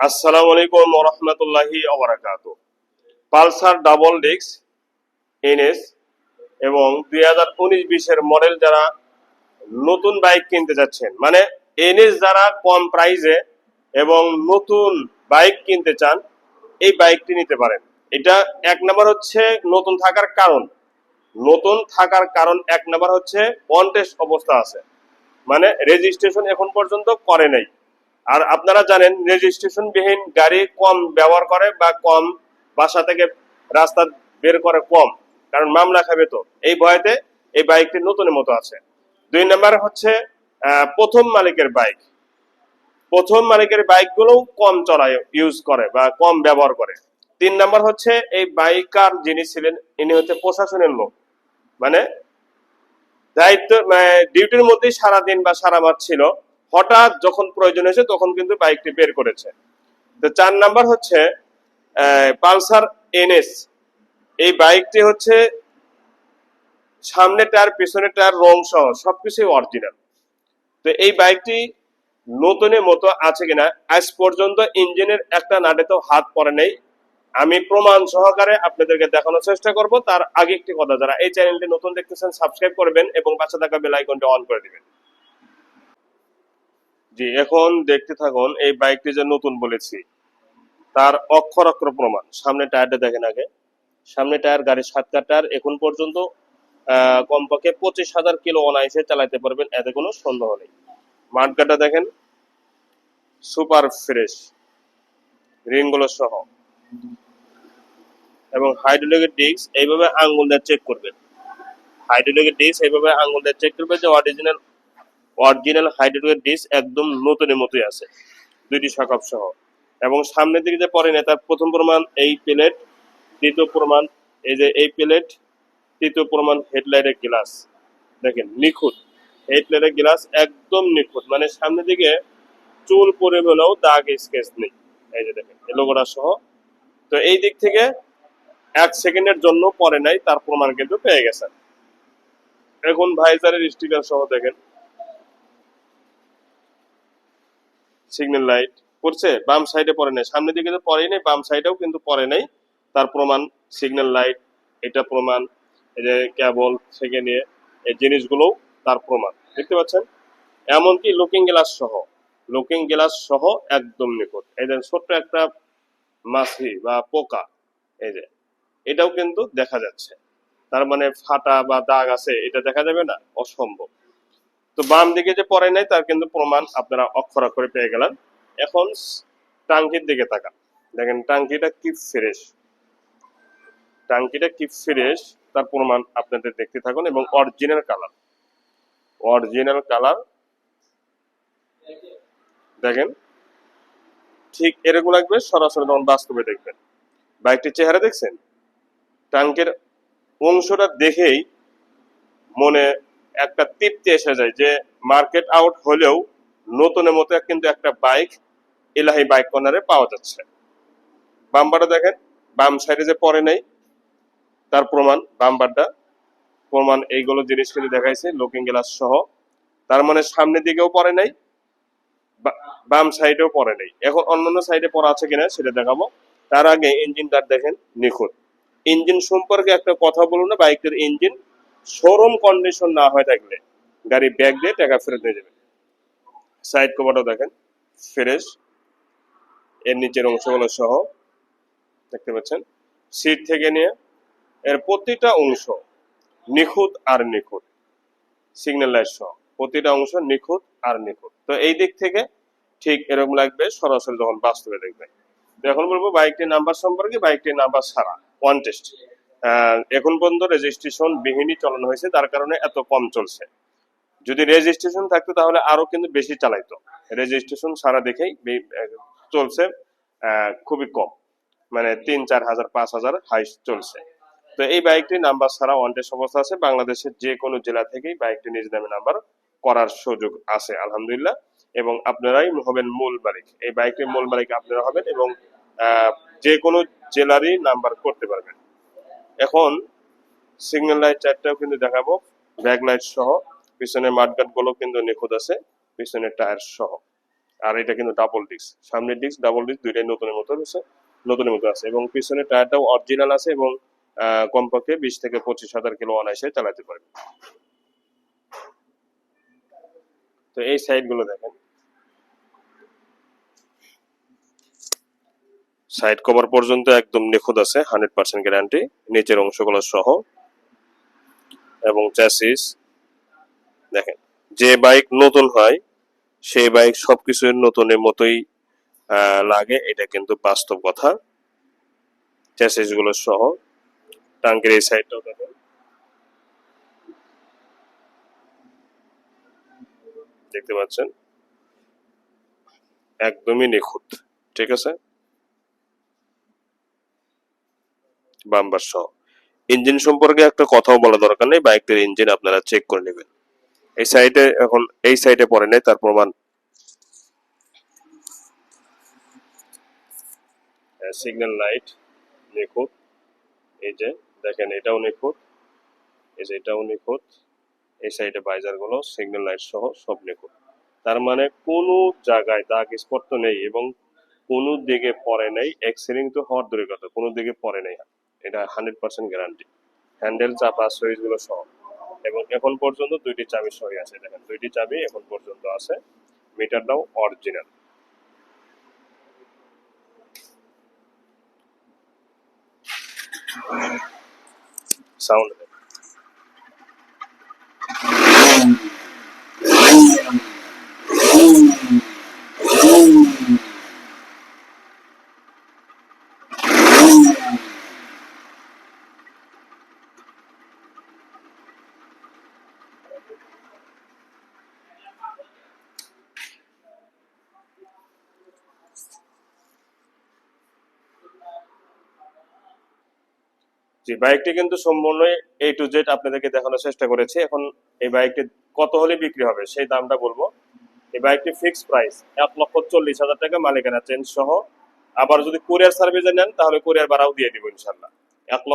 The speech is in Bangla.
আসসালামু আলাইকুম রহমতুল্লাহি আবরাকাত পালসার ডাবল ডিক্স এনএস এবং দুই হাজার উনিশ বিশের মডেল যারা নতুন বাইক কিনতে যাচ্ছেন মানে এনএস যারা কম প্রাইসে এবং নতুন বাইক কিনতে চান, এই বাইকটি নিতে পারেন। এটা এক নাম্বার হচ্ছে নতুন থাকার কারণ। নতুন থাকার কারণ এক নাম্বার হচ্ছে অন টেস্ট অবস্থা আছে। মানে রেজিস্ট্রেশন এখন পর্যন্ত করে নাই। আর আপনারা জানেন রেজিস্ট্রেশন বিহীন গাড়ি কম ব্যবহার করে বা কম বাসা থেকে রাস্তা বের করে কম, কারণ মামলা খাবে তো। এই ভয়েতে এই বাইকটি নতুনের মতো আছে। দুই নাম্বার হচ্ছে প্রথম মালিকের বাইক। প্রথম মালিকের বাইকগুলোও কম চলায় ইউজ করে বা কম ব্যবহার করে। তিন নাম্বার হচ্ছে, এই বাইকার যিনি ছিলেন, ইনি হচ্ছে প্রশাসনের লোক। মানে দায়িত্ব ডিউটির মধ্যেই সারাদিন বা সারা মাস ছিল। হঠাৎ যখন প্রয়োজন হয়েছে, তখন কিন্তু বাইকটি বের করেছে। তো চার নাম্বার হচ্ছে পালসার এনএস। এই বাইকটি হচ্ছে সামনে টায়ার, পিছনে টায়ার, রং সহ সবকিছুই অরিজিনাল তো এই বাইকটি নতুনের মতো আছে কিনা, আজ পর্যন্ত ইঞ্জিনের একটা নাটেতেও হাত পড়ে নেই। আমি প্রমাণ সহকারে আপনাদেরকে দেখানোর চেষ্টা করব। তার আগে একটি কথা, যারা এই চ্যানেলটি নতুন দেখতেছেন সাবস্ক্রাইব করবেন এবং পাশে থাকা বেল আইকনটি অন করে দিবেন। জি, এখন দেখতে থাকুন, এই বাইকটি যে নতুন বলেছি, তার অক্ষর অক্ষর প্রমাণ। সামনে টায়ারটা দেখেন আগে। সামনে টায়ার, গাড়ির সাত টায়ার। এখন পর্যন্ত কমপক্ষে পঁচিশ হাজার কিলো অনায়াসে চালাতে পারবেন, এতে কোনো সন্দেহ নেই। মাঠগাটা দেখেন, সুপার ফ্রেশ, রিংগুলো সহ। এবং হাইড্রোলিকের ডিস্ক, এইভাবে আঙ্গুল দিয়ে চেক করবেন। হাইড্রোলিকের ডিস্ক, এইভাবে আঙ্গুল দিয়ে চেক করবেন যে অরিজিনাল অরিজিনাল হাইড্রোলিকের ডিস্ক একদম নতুনের মতোই আছে, দুইটি শাকপ সহ। এবং সামনের দিকে যে পরে তার প্রথম প্রমাণ এই প্লেট দ্বিতীয় প্রমাণ এই যে এই প্লেট তৃতীয় প্রমাণ হেডলাইটের গ্লাস দেখেন, নিখুঁত। হেডলাইটের গ্লাস একদম নিখুঁত। মানে সামনের দিকে চুল পরিমাণেও দাগ স্কেচ নেই। এই যে দেখেন লোগোটা সহ। তো এই দিক থেকে এক সেকেন্ডের জন্য পরে নাই, তার প্রমাণ কিন্তু পেয়ে গেছেন। এখন ভাইজারের স্টিকার সহ দেখেন। সিগন্যাল লাইট পড়ছে বাম সাইডে পড়ে নাই। সামনের দিকে তো পড়েই নাই, বাম সাইডেও কিন্তু পড়ে নাই। তার প্রমাণ সিগন্যাল লাইট এটা প্রমাণ, এই যে কেবল থেকে নিয়ে এই জিনিসগুলোও তার প্রমাণ। দেখতে পাচ্ছেন? এমনকি লুকিং গ্লাস সহ লুকিং গ্লাস সহ একদম নিকট এই যে ছোট্ট একটা মাছি বা পোকা, এই যে, এটাও কিন্তু দেখা যাচ্ছে। তার মানে ফাটা বা দাগ আছে, এটা দেখা যাবে না? অসম্ভব। তো বাম দিকে যে পরে নাই, তার কিন্তু প্রমাণ আপনারা অক্ষর অক্ষরে পেয়ে গেলেন। এখন টাঙ্কির দিকে তাকান। দেখেন, টাঙ্কিটা কি ফ্রেশ। টাঙ্কিটা কি ফ্রেশ, তার প্রমাণ আপনাদের দেখতে থাকুন এবং অরিজিনাল কালার। Original colour. দেখেন, ঠিক এরকম লাগবে, সরাসরি তখন বাস্তবে দেখবেন। বাইকটির চেহারা দেখছেন? টাঙ্কের অংশটা দেখেই মনে একটা তৃপ্তি এসে যায় যে মার্কেট আউট হলেও নতুনের মতো কিন্তু একটা বাইক এলাহি বাইক কর্নারে পাওয়া যাচ্ছে। বাম্বারটা দেখেন, বাম সাইডে যে পরে নেই, তার প্রমাণ বাম্বারটা প্রমাণ এইগুলো জিনিস কিন্তু দেখাইছে লুকিং গ্লাস সহ। তার মানে সামনের দিকেও পরে নাই বাম সাইডেও পরে নেই। এখন অন্যান্য সাইডে পড়া আছে কিনা সেটা দেখাবো। তার আগে ইঞ্জিনটা দেখেন নিখুঁত। ইঞ্জিন সম্পর্কে একটা কথা বলুন না বাইকের ইঞ্জিন শোরুম কন্ডিশন না হয়ে থাকলে গাড়ি ব্যাগ দিয়ে টাকা ফেরত নিয়ে যাবে। সাইড কভারটাও দেখেন ফ্রেশ এর নিচের অংশগুলো সহ, দেখতে পাচ্ছেন? সিট থেকে নিয়ে এর প্রতিটা অংশ নিখুঁত আর নিখুঁত সিগন্যাল লাইট সহ। প্রতিটা অংশ নিখুঁত আর নিখুঁত। তো এই দিক থেকে ঠিক এরকম লাগবে, সরাসরি যখন বাস্তবে দেখবে। তো এখন বলব বাইকটির নাম্বার সম্পর্কে বাইকটির নাম্বার সারা ওয়ান টেস্ট এখন পর্যন্ত রেজিস্ট্রেশন বিহীনই চালানো হয়েছে তার কারণে এত কম চলছে। যদি রেজিস্ট্রেশন থাকতো তাহলে আরও কিন্তু বেশি চালাইতো। রেজিস্ট্রেশন সারা দেখেই চলছে খুবই কম। মানে তিন, চার হাজার, পাঁচ হাজার হাই চলছে। তো এই বাইকটি নাম্বার ছাড়া ওয়ান টেস্ট অবস্থা আছে। বাংলাদেশের যে কোনো জেলা থেকেই বাইকটি নিজ নামে নাম্বার করার সুযোগ আছে, আলহামদুলিল্লাহ। এবং আপনারাই হবেন মূল মালিক। এই বাইকের মূল মালিক আপনারা হবেন এবং যে কোনো জেলারই নাম্বার করতে পারবেন। এখন সিগন্যাল লাইট চারটাও কিন্তু দেখাবো ব্যাক লাইট সহ পিছনে মাঠগাটগুলো কিন্তু নিখুঁত আছে পিছনে টায়ার সহ। আর এটা কিন্তু ডাবল ডিস্ক সামনের ডিস্ক ডাবল ডিস্ক দুইটাই নতুনের মতো আছে নতুনের মতো আছে এবং পিছনের টায়ারটাও অরিজিনাল আছে এবং কমপক্ষে বিশ থেকে পঁচিশ হাজার কিলো অনায়াসে চালাতে পারবে। তো এই সাইডগুলো দেখেন। সাইড কভার পর্যন্ত একদম নিখুঁত আছে হান্ড্রেড পার্সেন্ট গ্যারান্টি নিচের অংশগুলো সহ। এবং চ্যাসিস দেখেন, যে বাইক নতুন হয়, সেই বাইক সবকিছু নতুনের মতোই লাগে, এটা কিন্তু বাস্তব কথা। চ্যাসিসগুলো সহ। টাঙ্কের এই সাইডটাও দেখেন। দেখতে পাচ্ছেন? একদমই নিখুঁত, ঠিক আছে? বাম্বার সহ। ইঞ্জিন সম্পর্কে একটা কথাও বলা দরকার নেই বাইকটির ইঞ্জিন আপনারা চেক করে নেবেন। এই সাইডে এখন, এই সাইডে পড়ে নেই, তার প্রমাণ। সিগন্যাল লাইট নিখুঁত। এই যে, দেখেন এটাও নিখুঁত। এই যে, এটাও নিখুঁত। এই সাইডে বাইজারগুলো সিগন্যাল লাইট সহ সব নিখুঁত। তার মানে কোনো জায়গায় দাগ স্পট নেই এবং কোনো দিকে পড়ে নেই এক্সিলিং তো হওয়ার দূরের কথা, কোনো দিকে পড়ে নেই। এটা হান্ড্রেড পার্সেন্ট গ্যারান্টি হ্যান্ডেল চাপা সুইচগুলো সহ। এবং এখন পর্যন্ত দুইটি চাবি সহি আছে, দেখেন। দুইটি চাবি এখন পর্যন্ত আছে। মিটারটাও অরিজিনাল সাউন্ড জি, বাইকটি কিন্তু সম্পূর্ণ এ টু জেড আপনাদেরকে দেখানোর চেষ্টা করেছি। এখন এই বাইকটি কত হলে বিক্রি হবে সেই দামটা বলব। এই বাইকটি ফিক্স প্রাইস এক লক্ষ চল্লিশ হাজার টাকা মালিকানা চেঞ্জ সহ। আবার যদি কুরিয়ার সার্ভিসে নেন, তাহলে কুরিয়ার ভাড়াও দিয়ে দিব ইনশাল্লাহ এক লক্ষ